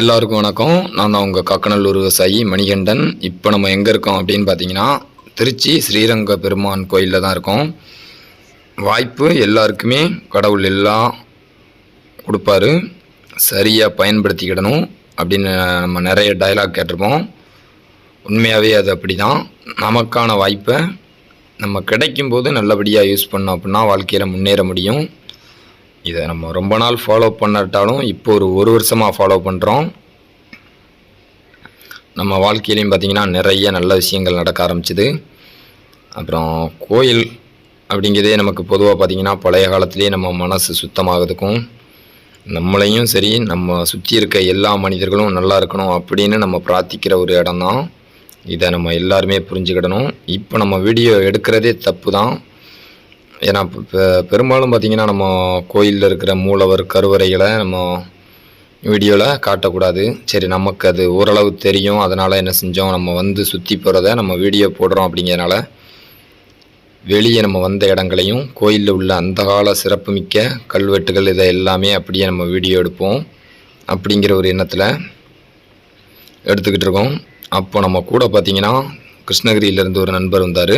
எல்லாருக்கும் வணக்கம். நான் தான் உங்கள் காக்கநல்லூர் விவசாயி மணிகண்டன். இப்போ நம்ம எங்கே இருக்கோம் அப்படின்னு பார்த்தீங்கன்னா திருச்சி ஸ்ரீரங்க பெருமான் கோயிலில் தான் இருக்கோம். வாய்ப்பு எல்லாருக்குமே கடவுள் எல்லாம் கொடுப்பாரு. சரியாக பயன்படுத்திக்கிடணும் அப்படின்னு நம்ம நிறைய டயலாக் கேட்டிருப்போம். உண்மையாகவே அது அப்படி தான் நமக்கான வாய்ப்பை நம்ம கிடைக்கும்போது நல்லபடியாக யூஸ் பண்ணோம் அப்படின்னா வாழ்க்கையில் முன்னேற முடியும். இதை நம்ம ரொம்ப நாள் ஃபாலோ பண்ணட்டாலும் இப்போ ஒரு ஒரு வருஷமாக ஃபாலோ பண்ணுறோம் நம்ம வாழ்க்கையிலையும் பார்த்திங்கன்னா நிறைய நல்ல விஷயங்கள் நடக்க ஆரம்பிச்சிது. அப்புறம் கோயில் அப்படிங்கிறதே நமக்கு பொதுவாக பார்த்திங்கன்னா பழைய காலத்துலேயே நம்ம மனசு சுத்தமாகிறதுக்கும் நம்மளையும் சரி நம்ம சுற்றி இருக்க எல்லா மனிதர்களும் நல்லா இருக்கணும் அப்படின்னு நம்ம பிரார்த்திக்கிற ஒரு இடம்தான். இதை நம்ம எல்லாருமே புரிஞ்சுக்கிடணும். இப்போ நம்ம வீடியோ எடுக்கிறதே தப்பு தான் ஏன்னா இப்போ பெரும்பாலும் பார்த்திங்கன்னா நம்ம கோயிலில் இருக்கிற மூலவர் கருவறைகளை நம்ம வீடியோவில் காட்டக்கூடாது. சரி நமக்கு அது ஓரளவு தெரியும். அதனால் என்ன செஞ்சோம்? நம்ம வந்து சுற்றி போகிறத நம்ம வீடியோ போடுறோம் அப்படிங்கிறனால வெளியே நம்ம வந்த இடங்களையும் கோயிலில் உள்ள அந்த கால சிறப்புமிக்க கல்வெட்டுகள் இதை எல்லாமே அப்படியே நம்ம வீடியோ எடுப்போம். அப்படிங்கிற ஒரு எண்ணத்தில் எடுத்துக்கிட்டு இருக்கோம். அப்போ நம்ம கூட பார்த்திங்கன்னா கிருஷ்ணகிரியிலேருந்து ஒரு நண்பர் வந்தார்.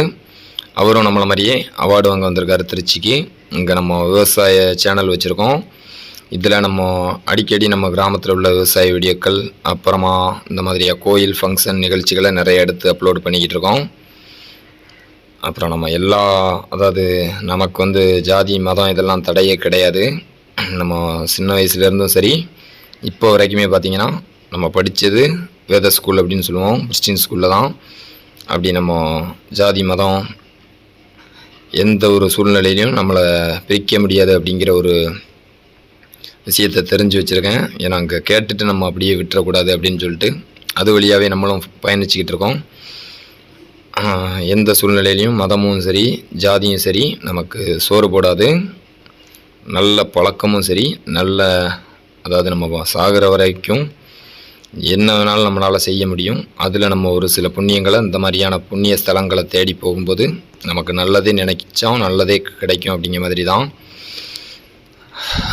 அவரும் நம்மளை மாதிரியே அவார்டு வாங்க வந்திருக்காரு திருச்சிக்கு. இங்கே நம்ம விவசாய சேனல் வச்சுருக்கோம். இதில் நம்ம அடிக்கடி நம்ம கிராமத்தில் உள்ள விவசாய வீடியோக்கள் அப்புறமா இந்த மாதிரியா கோயில் ஃபங்க்ஷன் நிகழ்ச்சிகளை நிறைய எடுத்து அப்லோட் பண்ணிக்கிட்டு இருக்கோம். அப்புறம் நம்ம எல்லா அதாவது நமக்கு வந்து ஜாதி மதம் இதெல்லாம் தடையே கிடையாது. நம்ம சின்ன வயசுலேருந்தும் சரி இப்போ வரைக்குமே பார்த்திங்கன்னா நம்ம படித்தது வேத ஸ்கூல் அப்படின்னு சொல்லுவோம். கிறிஸ்டின் ஸ்கூலில் தான். அப்படி நம்ம ஜாதி மதம் எந்த ஒரு சூழ்நிலையிலையும் நம்மளை பிரிக்க முடியாது அப்படிங்கிற ஒரு விஷயத்தை தெரிஞ்சு வச்சுருக்கேன். ஏன்னா அங்கே கேட்டுட்டு நம்ம அப்படியே விட்டுறக்கூடாது அப்படின்னு சொல்லிட்டு அது வழியாகவே நம்மளும் பயணிச்சுக்கிட்டு இருக்கோம். எந்த சூழ்நிலையிலையும் மதமும் சரி ஜாதியும் சரி நமக்கு சோறு போடாது. நல்ல பழக்கமும் சரி நல்ல அதாவது நம்ம சாகிற வரைக்கும் என்ன வேணாலும் நம்மளால் செய்ய முடியும். அதில் நம்ம ஒரு சில புண்ணியங்களை இந்த மாதிரியான புண்ணிய ஸ்தலங்களை தேடி போகும்போது நமக்கு நல்லதே நினைச்சோம் நல்லதே கிடைக்கும் அப்படிங்கிற மாதிரி தான்.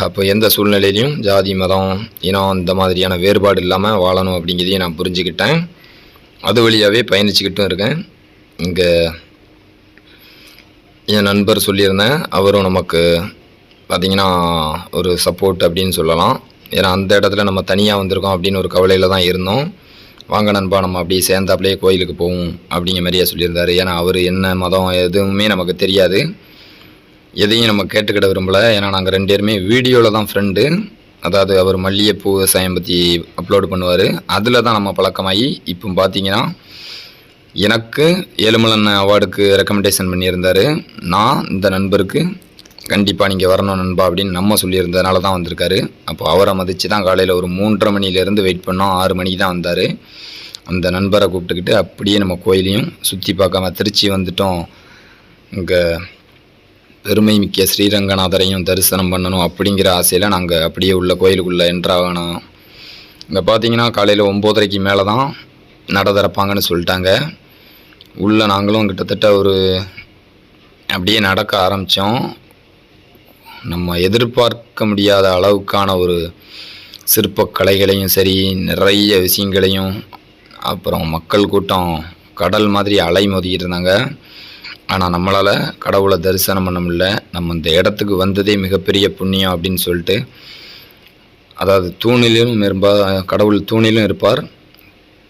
அப்போ எந்த சூழ்நிலையிலையும் ஜாதி மதம் இனம் இந்த மாதிரியான வேறுபாடு இல்லாமல் வாழணும் அப்படிங்கிறதையும் நான் புரிஞ்சுக்கிட்டேன். அது வழியாகவே பயணிச்சுக்கிட்டும் இருக்கேன். இங்கே என் நண்பர் சொல்லியிருந்தேன். அவரும் நமக்கு பார்த்திங்கன்னா ஒரு சப்போர்ட் அப்படின்னு சொல்லலாம். ஏன்னா அந்த இடத்துல நம்ம தனியாக வந்திருக்கோம் அப்படின்னு ஒரு கவலையில் தான் இருந்தோம். வாங்க நண்பா நம்ம அப்படியே சேர்ந்தாப்லேயே கோயிலுக்கு போவோம் அப்படிங்கிற மாதிரியே சொல்லியிருந்தாரு. ஏன்னா அவர் என்ன மதம் எதுவுமே நமக்கு தெரியாது. எதையும் நம்ம கேட்டுக்கிட விரும்பலை. ஏன்னா நாங்கள் ரெண்டு பேருமே வீடியோவில் தான் ஃப்ரெண்டு அதாவது அவர் மல்லிகைப்பூ விவசாயம் பற்றி அப்லோடு பண்ணுவார். அதில் தான் நம்ம பழக்கமாகி இப்போ பார்த்தீங்கன்னா எனக்கு ஏழுமலன் அவார்டுக்கு ரெக்கமெண்டேஷன் பண்ணியிருந்தார். நான் இந்த நண்பருக்கு கண்டிப்பாக நீங்கள் வரணும் நண்பா அப்படின்னு நம்ம சொல்லியிருந்ததுனால தான் வந்திருக்காரு. அப்போ அவரை மதித்து தான் காலையில் ஒரு மூன்றரை மணிலேருந்து வெயிட் பண்ணோம். ஆறு மணிக்கு தான் வந்தார். அந்த நண்பரை கூப்பிட்டுக்கிட்டு அப்படியே நம்ம கோயிலையும் சுற்றி பார்க்காம திருச்சி வந்துட்டோம். இங்கே பெருமை மிக்க ஸ்ரீரங்கநாதரையும் தரிசனம் பண்ணணும் அப்படிங்கிற ஆசையில் நாங்கள் அப்படியே உள்ள கோயிலுக்குள்ளே என்ட்ராகணும் இங்கே பார்த்தீங்கன்னா காலையில் ஒம்போதரைக்கு மேலே தான் நட திறப்பாங்கன்னு சொல்லிட்டாங்க. உள்ளே நாங்களும் கிட்டத்தட்ட ஒரு அப்படியே நடக்க ஆரம்பித்தோம் நம்ம எதிர்பார்க்க முடியாத அளவுக்கான ஒரு சிற்பக்கலைகளையும் சரி நிறைய விஷயங்களையும் அப்புறம் மக்கள் கூட்டம் கடல் மாதிரி அலை மோதிக்கிட்டு இருந்தாங்க. ஆனால் நம்மளால் கடவுளை தரிசனம் பண்ண முடியல. நம்ம இந்த இடத்துக்கு வந்ததே மிகப்பெரிய புண்ணியம் அப்படின்னு சொல்லிட்டு அதாவது தூணிலும் இருப்பா கடவுள் தூணிலும் இருப்பார்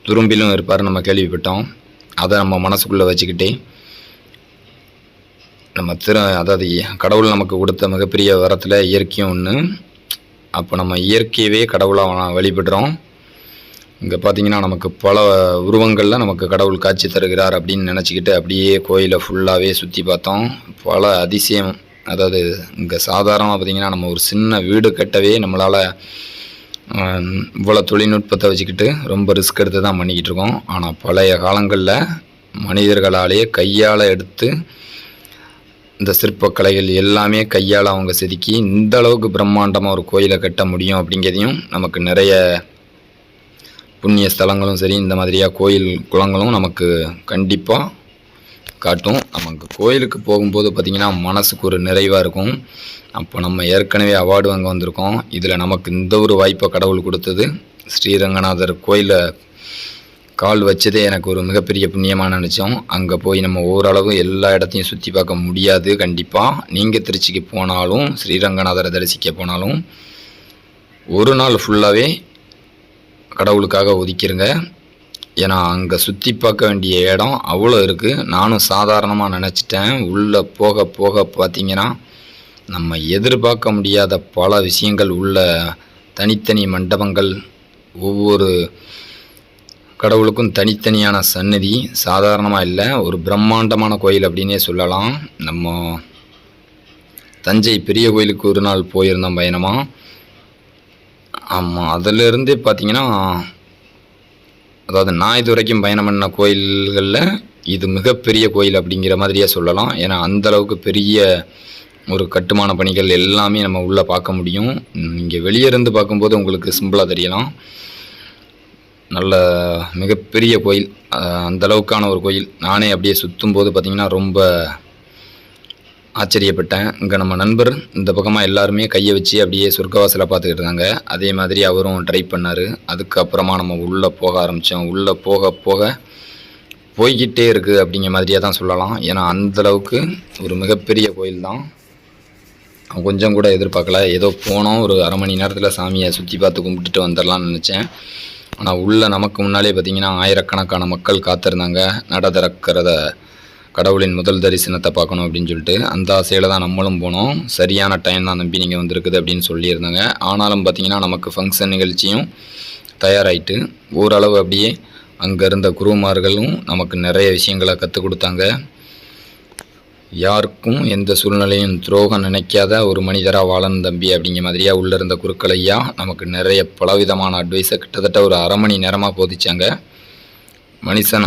துரும்பிலும் இருப்பார் நம்ம கேள்விப்பட்டோம். அதை நம்ம மனசுக்குள்ளே வச்சுக்கிட்டே நம்ம திரு அதாவது கடவுள் நமக்கு கொடுத்த மிகப்பெரிய வரத்தில் இயற்கையும் ஒன்று அப்போ நம்ம இயற்கையவே கடவுளாக வழிபடுறோம். இங்கே பார்த்தீங்கன்னா நமக்கு பல உருவங்களில் நமக்கு கடவுள் காட்சி தருகிறார் அப்படின்னு நினச்சிக்கிட்டு அப்படியே கோயிலை ஃபுல்லாகவே சுற்றி பார்த்தோம். பல அதிசயம் அதாவது இங்கே சாதாரணமாக பார்த்தீங்கன்னா நம்ம ஒரு சின்ன வீடு கட்டவே நம்மளால் இவ்வளோ தொழில்நுட்பத்தை வச்சுக்கிட்டு ரொம்ப ரிஸ்க் எடுத்து தான் பண்ணிக்கிட்டு இருக்கோம். ஆனால் பழைய காலங்களில் மனிதர்களாலேயே கையால் எடுத்து இந்த சிற்பக்கலைகள் எல்லாமே கையால் அவங்க செதுக்கி இந்த அளவுக்கு பிரம்மாண்டமாக ஒரு கோயிலை கட்ட முடியும் அப்படிங்கிறதையும் நமக்கு நிறைய புண்ணிய ஸ்தலங்களும் சரி இந்த மாதிரியாக கோயில் குளங்களும் நமக்கு கண்டிப்பாக காட்டும். நமக்கு கோயிலுக்கு போகும்போது பார்த்திங்கன்னா மனசுக்கு ஒரு நிறைவாக இருக்கும். அப்போ நம்ம ஏற்கனவே அவார்டு வாங்க வந்திருக்கோம். இதில் நமக்கு இந்த ஒரு வாய்ப்பை கடவுள் கொடுத்தது. ஸ்ரீரங்கநாதர் கோயிலை கால் வச்சதே எனக்கு ஒரு மிகப்பெரிய புண்ணியமாக நினச்சோம். அங்கே போய் நம்ம ஓரளவு எல்லா இடத்தையும் சுற்றி பார்க்க முடியாது கண்டிப்பாக நீங்கள் திருச்சிக்கு போனாலும் ஸ்ரீரங்கநாதரை தரிசிக்க போனாலும் ஒரு நாள் ஃபுல்லாகவே கடவுளுக்காக ஒதுக்கிருங்க. ஏன்னா அங்கே சுற்றி பார்க்க வேண்டிய இடம் அவ்வளோ இருக்குது நானும் சாதாரணமாக நினச்சிட்டேன். உள்ளே போக போக பார்த்தீங்கன்னா நம்ம எதிர்பார்க்க முடியாத பல விஷயங்கள் உள்ள தனித்தனி மண்டபங்கள் ஒவ்வொரு கடவுளுக்கும் தனித்தனியான சன்னதி சாதாரணமாக இல்லை ஒரு பிரம்மாண்டமான கோயில் அப்படின்னே சொல்லலாம். நம்ம தஞ்சை பெரிய கோயிலுக்கு ஒரு நாள் போயிருந்தோம் பயணமாக ஆமாம் அதிலிருந்தே பார்த்தீங்கன்னா அதாவது நான் இது வரைக்கும் பயணம் பண்ண கோயில்களில் இது மிகப்பெரிய கோயில் அப்படிங்கிற மாதிரியே சொல்லலாம். ஏன்னா அந்தளவுக்கு பெரிய ஒரு கட்டுமான பணிகள் எல்லாமே நம்ம உள்ளே பார்க்க முடியும். இங்கே வெளியே இருந்து பார்க்கும்போது உங்களுக்கு சிம்பிளாக தெரியலாம். நல்ல மிகப்பெரிய கோயில். அந்தளவுக்கான அந்த அளவுக்கான ஒரு கோயில். நானே அப்படியே சுற்றும் போது பார்த்திங்கன்னா ரொம்ப ஆச்சரியப்பட்டேன். இங்கே நம்ம நண்பர் இந்த பக்கமாக எல்லாருமே கையை வச்சு அப்படியே சொர்க்கவாசலை பார்த்துக்கிட்டு இருந்தாங்க. அதே மாதிரி அவரும் ட்ரை பண்ணார். அதுக்கப்புறமா நம்ம உள்ளே போக ஆரம்பித்தோம் உள்ளே போக போக போய்கிட்டே இருக்குது அப்படிங்கிற மாதிரியே தான் சொல்லலாம். ஏன்னா அந்த அளவுக்கு ஒரு மிகப்பெரிய கோயில் தான். கொஞ்சம் கூட எதிர்பார்க்கல. ஏதோ போனோம். ஒரு அரை மணி நேரத்தில் சாமியை சுற்றி பார்த்து கும்பிட்டுட்டு வந்துடலாம்னு நினச்சேன். ஆனால் உள்ளே நமக்கு முன்னாலே பார்த்தீங்கன்னா ஆயிரக்கணக்கான மக்கள் காத்திருந்தாங்க. நட திறக்கிறத கடவுளின் முதல் தரிசனத்தை பார்க்கணும் அப்படின்னு சொல்லிட்டு அந்த ஆசையில் தான் நம்மளும் போனோம். சரியான டைம் தான் நம்பி நீங்கள் வந்திருக்குது அப்படின்னு சொல்லியிருந்தாங்க. ஆனாலும் பார்த்தீங்கன்னா நமக்கு ஃபங்க்ஷன் நிகழ்ச்சியும் தயாராகிட்டு ஓரளவு அப்படியே அங்கே இருந்த குருமார்களும் நமக்கு நிறைய விஷயங்களை கற்றுக் கொடுத்தாங்க. யாருக்கும் எந்த சூழ்நிலையும் துரோகம் நினைக்காத ஒரு மனிதராக வாழணும் தம்பி அப்படிங்கிற மாதிரியா உள்ளே இருந்த குருக்கள் ஐயா நமக்கு நிறைய பலவிதமான அட்வைஸை கிட்டத்தட்ட ஒரு அரை மணி நேரமாக போதிச்சாங்க. மனுஷன்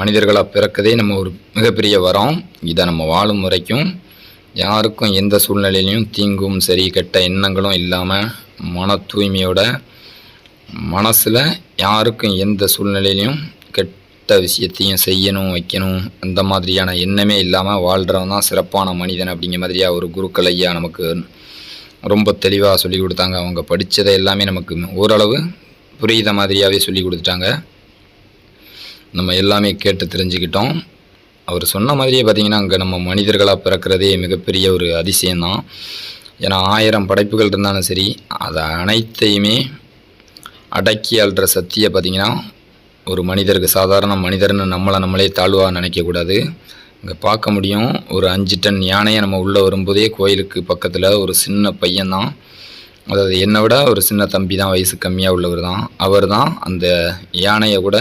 மனிதர்களாக பிறக்கதே நம்ம ஒரு மிகப்பெரிய வரம். இதை நம்ம வாழும் வரைக்கும் யாருக்கும் எந்த சூழ்நிலையிலையும் தீங்கும் சரி கெட்ட எண்ணங்களும் இல்லாமல் மன தூய்மையோட மனசில் யாருக்கும் எந்த சூழ்நிலையிலையும் கெட்ட விஷயத்தையும் செய்யணும் வைக்கணும் அந்த மாதிரியான எண்ணமே இல்லாமல் வாழ்கிறவன் தான் சிறப்பான மனிதன் அப்படிங்கிற மாதிரியா ஒரு குருக்கள் ஐயா நமக்கு ரொம்ப தெளிவாக சொல்லி கொடுத்தாங்க. அவங்க படித்ததை எல்லாமே நமக்கு ஓரளவு புரியுத மாதிரியாகவே சொல்லி கொடுத்துட்டாங்க. நம்ம எல்லாமே கேட்டு தெரிஞ்சுக்கிட்டோம். அவர் சொன்ன மாதிரியே பார்த்திங்கன்னா அங்கே நம்ம மனிதர்களாக பிறக்கிறதே மிகப்பெரிய ஒரு அதிசயம்தான் ஏன்னா ஆயிரம் படைப்புகள் இருந்தாலும் சரி அதை அனைத்தையுமே அடக்கி ஆள்ற சக்தியை பார்த்திங்கன்னா ஒரு மனிதருக்கு சாதாரண மனிதர்னு நம்மளை நம்மளே தாழ்வாக நினைக்கக்கூடாது. இங்கே பார்க்க முடியும் ஒரு அஞ்சு டன் யானையை நம்ம உள்ளே வரும்போதே கோயிலுக்கு பக்கத்தில் ஒரு சின்ன பையன்தான். அதாவது என்னை விட ஒரு சின்ன தம்பி தான் வயசு கம்மியாக உள்ளவர் தான். அவர் தான் அந்த யானையை கூட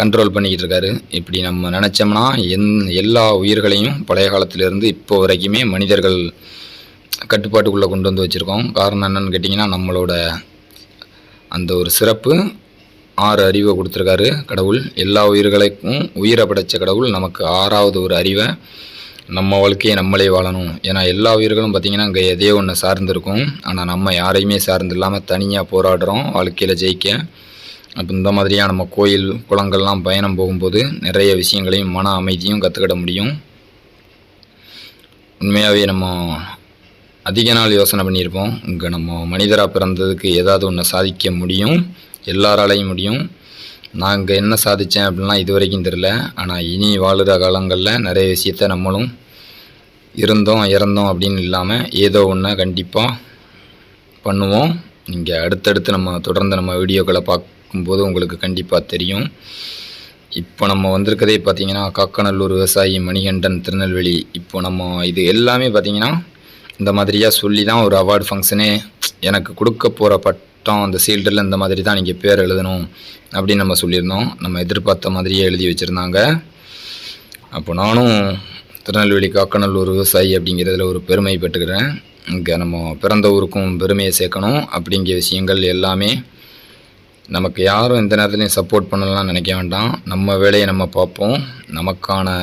கண்ட்ரோல் பண்ணிக்கிட்டு இருக்காரு. இப்படி நம்ம நினச்சோம்னா எந் எல்லா உயிர்களையும் பழைய காலத்திலேருந்து இப்போ வரைக்குமே மனிதர்கள் கட்டுப்பாட்டுக்குள்ளே கொண்டு வந்து வச்சுருக்கோம். காரணம் என்னென்னு கேட்டிங்கன்னா நம்மளோட அந்த ஒரு சிறப்பு ஆறு அறிவை கொடுத்துருக்காரு கடவுள். எல்லா உயிர்களுக்கும் உயிரை படைத்த கடவுள் நமக்கு ஆறாவது ஒரு அறிவை நம்ம வாழ்க்கையை நம்மளே வாழணும். ஏன்னா எல்லா உயிர்களும் பார்த்திங்கன்னா அங்கே எதையோ ஒன்று சார்ந்திருக்கும். ஆனால் நம்ம யாரையுமே சார்ந்து இல்லாமல் தனியாக போராடுறோம் வாழ்க்கையில் ஜெயிக்க. அப்போ இந்த மாதிரியாக நம்ம கோயில் குளங்கள்லாம் பயணம் போகும்போது நிறைய விஷயங்களையும் மன அமைதியும் கற்றுக்கிட முடியும். உண்மையாகவே நம்ம அதிக நாள் யோசனை பண்ணியிருப்போம். இங்கே நம்ம மனிதராக பிறந்ததுக்கு ஏதாவது ஒன்று சாதிக்க முடியும். எல்லாராலையும் முடியும். நான் இங்கே என்ன சாதித்தேன் அப்படின்லாம் இது வரைக்கும் தெரில ஆனால் இனி வாழுகிற காலங்களில் நிறைய விஷயத்த நம்மளும் இருந்தோம் இறந்தோம் அப்படின்னு இல்லாமல் ஏதோ ஒன்று கண்டிப்பாக பண்ணுவோம். இங்கே அடுத்தடுத்து நம்ம தொடர்ந்து நம்ம வீடியோக்களை பார்க்கும்போது உங்களுக்கு கண்டிப்பாக தெரியும். இப்போ நம்ம வந்திருக்கதே பார்த்தீங்கன்னா காக்கநல்லூர் விவசாயி மணிகண்டன் திருநெல்வேலி. இப்போ நம்ம இது எல்லாமே பார்த்தீங்கன்னா இந்த மாதிரியாக சொல்லி தான் ஒரு அவார்டு ஃபங்க்ஷனே எனக்கு கொடுக்க போகிற பட் மொத்தம் அந்த சீல்டில் இந்த மாதிரி தான் நீங்கள் பேர் எழுதணும் அப்படின்னு நம்ம சொல்லியிருந்தோம். நம்ம எதிர்பார்த்த மாதிரியே எழுதி வச்சுருந்தாங்க. அப்போ நானும் திருநெல்வேலி காக்கநல்லூர் விவசாயி அப்படிங்கிறதுல ஒரு பெருமை பெற்றுக்கிறேன். இங்கே நம்ம பிறந்த ஊருக்கும் பெருமையை சேர்க்கணும். அப்படிங்கிற விஷயங்கள் எல்லாமே நமக்கு யாரும் எந்த நேரத்துலையும் சப்போர்ட் பண்ணலாம் நினைக்க வேண்டாம். நம்ம வேலையை நம்ம பார்ப்போம். நமக்கான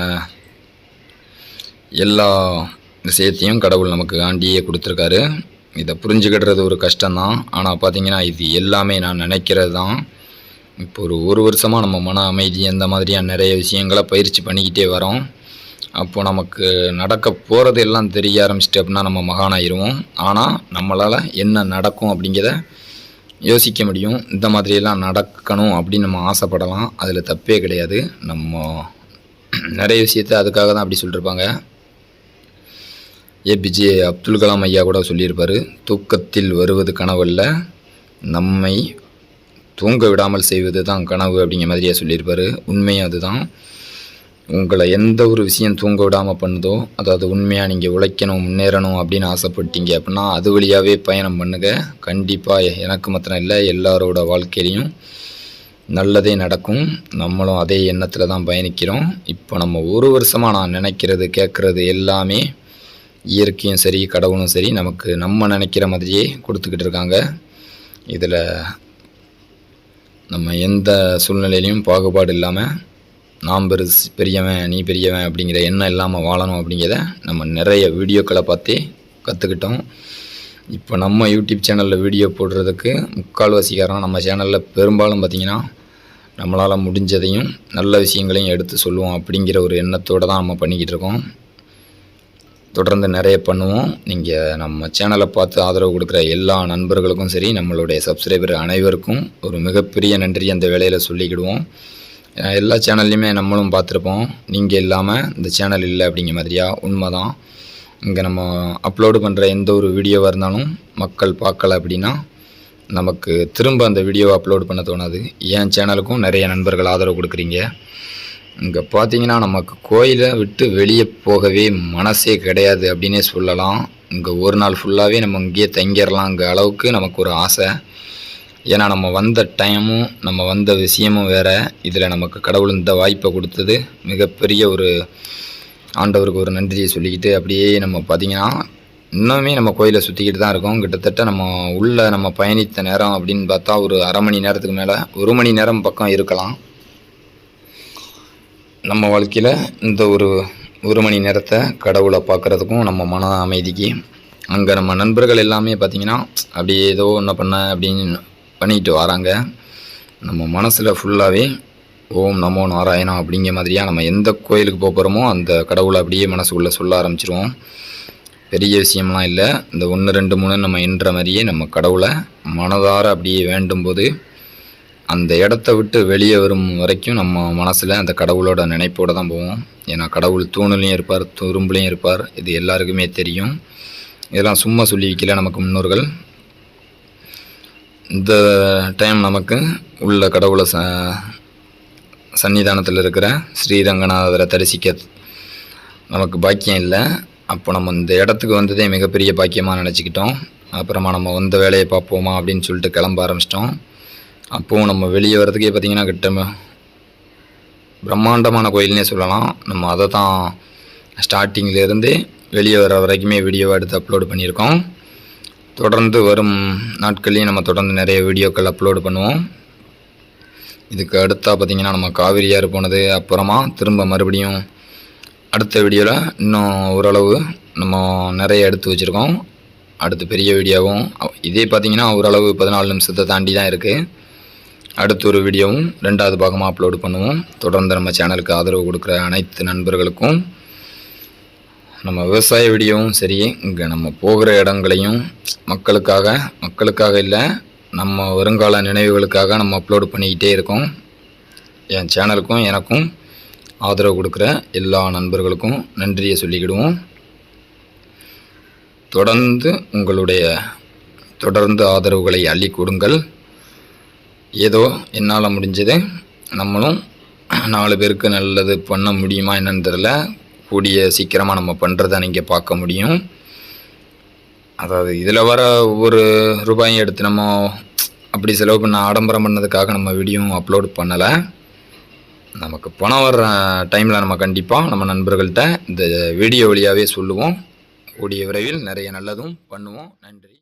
எல்லா விஷயத்தையும் கடவுள் நமக்கு ஆண்டியே கொடுத்துருக்காரு. இதை புரிஞ்சுக்கிடுறது ஒரு கஷ்டம்தான். ஆனால் பார்த்தீங்கன்னா இது எல்லாமே நான் நினைக்கிறது தான். இப்போ ஒரு ஒரு வருஷமாக நம்ம மன அமைதி அந்த மாதிரியான நிறைய விஷயங்களை பயிற்சி பண்ணிக்கிட்டே வரோம். அப்போது நமக்கு நடக்க போகிறது எல்லாம் தெரிய ஆரம்பிச்சிட்டு அப்படின்னா நம்ம மகானாயிருவோம். ஆனால் நம்மளால் என்ன நடக்கும் அப்படிங்கிறத யோசிக்க முடியும். இந்த மாதிரியெல்லாம் நடக்கணும் அப்படின்னு நம்ம ஆசைப்படலாம். அதில் தப்பே கிடையாது. நம்ம நிறைய விஷயத்த அதுக்காக தான் அப்படி சொல்லியிருப்பாங்க ஏபிஜே அப்துல் கலாம் ஐயா கூட சொல்லியிருப்பார் தூக்கத்தில் வருவது கனவல்ல நம்மை தூங்க விடாமல் செய்வது தான் கனவு அப்படிங்கிற மாதிரியே சொல்லியிருப்பார். உண்மையும் அதுதான். உங்களை எந்த ஒரு விஷயம் தூங்க விடாமல் பண்ணுதோ அதாவது உண்மையாக நீங்கள் உழைக்கணும் முன்னேறணும் அப்படின்னு ஆசைப்பட்டீங்க அப்படின்னா அது வழியாகவே பயணம் பண்ணுங்க. கண்டிப்பாக எனக்கு மாத்திரம் இல்லை எல்லாரோட வாழ்க்கையிலையும் நல்லதே நடக்கும். நம்மளும் அதே எண்ணத்தில் தான் பயணிக்கிறோம். இப்போ நம்ம ஒரு வருஷமாக நான் நினைக்கிறது கேட்குறது எல்லாமே இயற்கையும் சரி கடவுளும் சரி நமக்கு நம்ம நினைக்கிற மாதிரியே கொடுத்துக்கிட்டு இருக்காங்க. இதில் நம்ம எந்த சூழ்நிலையிலையும் பாகுபாடு இல்லாமல் நாம் பெருசு பெரியவன் நீ பெரியவன் அப்படிங்கிற எண்ணம் இல்லாமல் வாழணும் அப்படிங்கிறத நம்ம நிறைய வீடியோக்களை பார்த்தே கற்றுக்கிட்டோம் இப்போ நம்ம யூடியூப் சேனலில் வீடியோ போடுறதுக்கு முக்கால்வாசி காரணம் நம்ம சேனலில் பெரும்பாலும் பார்த்திங்கன்னா நம்மளால் முடிஞ்சதையும் நல்ல விஷயங்களையும் எடுத்து சொல்லுவோம் அப்படிங்கிற ஒரு எண்ணத்தோடு தான் நம்ம பண்ணிக்கிட்டு இருக்கோம். தொடர்ந்து நிறைய பண்ணுவோம். நீங்கள் நம்ம சேனலை பார்த்து ஆதரவு கொடுக்குற எல்லா நண்பர்களுக்கும் சரி நம்மளுடைய சப்ஸ்கிரைபர் அனைவருக்கும் ஒரு மிகப்பெரிய நன்றி அந்த வேலையில் சொல்லிக்கிடுவோம். எல்லா சேனல்லையுமே நம்மளும் பார்த்துருப்போம். நீங்கள் இல்லாமல் இந்த சேனல் இல்லை அப்படிங்கிற மாதிரியா? உண்மை தான் இங்கே நம்ம அப்லோடு பண்ணுற எந்த ஒரு வீடியோவாக இருந்தாலும் மக்கள் பார்க்கல அப்படின்னா நமக்கு திரும்ப அந்த வீடியோவை அப்லோடு பண்ண தோணாது. என் சேனலுக்கும் நிறைய நண்பர்கள் ஆதரவு கொடுக்குறீங்க. இங்கே பார்த்தீங்கன்னா நமக்கு கோயிலை விட்டு வெளியே போகவே மனசே கிடையாது அப்படின்னே சொல்லலாம். இங்கே ஒரு நாள் ஃபுல்லாகவே நம்ம இங்கேயே தங்கிடலாங்கிற அளவுக்கு நமக்கு ஒரு ஆசை. ஏன்னா நம்ம வந்த டைமும் நம்ம வந்த விஷயமும் வேறு. இதில் நமக்கு கடவுள் இந்த வாய்ப்பை கொடுத்தது. மிகப்பெரிய ஒரு ஆண்டவருக்கு ஒரு நன்றியை சொல்லிக்கிட்டு அப்படியே நம்ம பார்த்திங்கன்னா இன்னுமே நம்ம கோயிலை சுற்றிக்கிட்டு தான் இருக்கோம். கிட்டத்தட்ட நம்ம உள்ளே நம்ம பயணித்த நேரம் அப்படின்னு பார்த்தா ஒரு அரை மணி நேரத்துக்கு மேலே ஒரு மணி நேரம் பக்கம் இருக்கலாம். நம்ம வாழ்க்கையில் இந்த ஒரு ஒரு மணி நேரத்தை கடவுளை பார்க்குறதுக்கும் நம்ம மன அமைதிக்கு அங்கே நம்ம நண்பர்கள் எல்லாமே பார்த்திங்கன்னா அப்படியே ஏதோ ஒன்று பண்ண அப்படின்னு பண்ணிட்டு வராங்க. நம்ம மனசில் ஃபுல்லாகவே ஓம் நமோ நாராயணம் அப்படிங்கிற மாதிரியாக நம்ம எந்த கோயிலுக்கு போக போகிறோமோ அந்த கடவுளை அப்படியே மனசுக்குள்ளே சொல்ல ஆரம்பிச்சிருவோம். பெரிய விஷயம்லாம் இல்லை. இந்த ஒன்று ரெண்டு மூணு நம்ம என்ற மாதிரியே நம்ம கடவுளை மனதார அப்படியே வேண்டும் போது அந்த இடத்த விட்டு வெளியே வரும் வரைக்கும் நம்ம மனசில் அந்த கடவுளோட நினைப்போடு தான் போவோம். ஏன்னா கடவுள் தூணுலையும் இருப்பார் துரும்புலையும் இருப்பார். இது எல்லாருக்குமே தெரியும். இதெல்லாம் சும்மா சொல்லி வைக்கல நமக்கு முன்னோர்கள். இந்த டைம் நமக்கு உள்ள கடவுளை ச சன்னிதானத்தில் இருக்கிற ஸ்ரீரங்கநாதரை தரிசிக்க நமக்கு பாக்கியம் இல்லை. அப்போ நம்ம இந்த இடத்துக்கு வந்ததே மிகப்பெரிய பாக்கியமாக நினச்சிக்கிட்டோம். அப்புறமா நம்ம வந்த வேலையை பார்ப்போமா அப்படின்னு சொல்லிட்டு கிளம்ப ஆரம்பிச்சிட்டோம். அப்போது நம்ம வெளியே வர்றதுக்கே பார்த்திங்கன்னா கிட்ட பிரம்மாண்டமான கோயில்னே சொல்லலாம். நம்ம அதை தான் ஸ்டார்டிங்லேருந்து வெளியே வர வரைக்குமே வீடியோவை எடுத்து அப்லோடு பண்ணியிருக்கோம். தொடர்ந்து வரும் நாட்கள்லையும் நம்ம தொடர்ந்து நிறைய வீடியோக்கள் அப்லோடு பண்ணுவோம். இதுக்கு அடுத்தா பார்த்திங்கன்னா நம்ம காவிரியாறு போனது அப்புறமா திரும்ப மறுபடியும் அடுத்த வீடியோவில் இன்னும் ஓரளவு நம்ம நிறைய எடுத்து வச்சுருக்கோம். அடுத்து பெரிய வீடியோவும் இதே பார்த்திங்கன்னா ஓரளவு பதினாலு நிமிஷத்தை தாண்டி தான் இருக்குது அடுத்த ஒரு வீடியோவும் ரெண்டாவது பாகமாக அப்லோடு பண்ணுவோம். தொடர்ந்து நம்ம சேனலுக்கு ஆதரவு கொடுக்குற அனைத்து நண்பர்களுக்கும் நம்ம விவசாய வீடியோவும் சரி இங்கே நம்ம போகிற இடங்களையும் மக்களுக்காக மக்களுக்காக இல்லை நம்ம வருங்கால நினைவுகளுக்காக நம்ம அப்லோடு பண்ணிக்கிட்டே இருக்கோம். என் சேனலுக்கும் எனக்கும் ஆதரவு கொடுக்குற எல்லா நண்பர்களுக்கும் நன்றியை சொல்லிக்கிடுவோம். தொடர்ந்து உங்களுடைய தொடர்ந்து ஆதரவுகளை அள்ளி கொடுங்கள். ஏதோ என்னால் முடிஞ்சது. நம்மளும் நாலு பேருக்கு நல்லது பண்ண முடியுமா என்னன்னு தெரில கூடிய சீக்கிரமாக நம்ம பண்ணுறதை நீங்கள் பார்க்க முடியும். அதாவது இதில் வர ஒவ்வொரு ரூபாயும் எடுத்து நம்ம அப்படி செலவு பண்ண ஆடம்பரம் பண்ணதுக்காக நம்ம வீடியோவும் அப்லோட் பண்ணலை. நமக்கு பணம் வர்ற டைமில் நம்ம கண்டிப்பாக நம்ம நண்பர்கள்ட்ட இந்த வீடியோ வழியாகவே சொல்லுவோம். கூடிய விரைவில் நிறைய நல்லதும் பண்ணுவோம். நன்றி.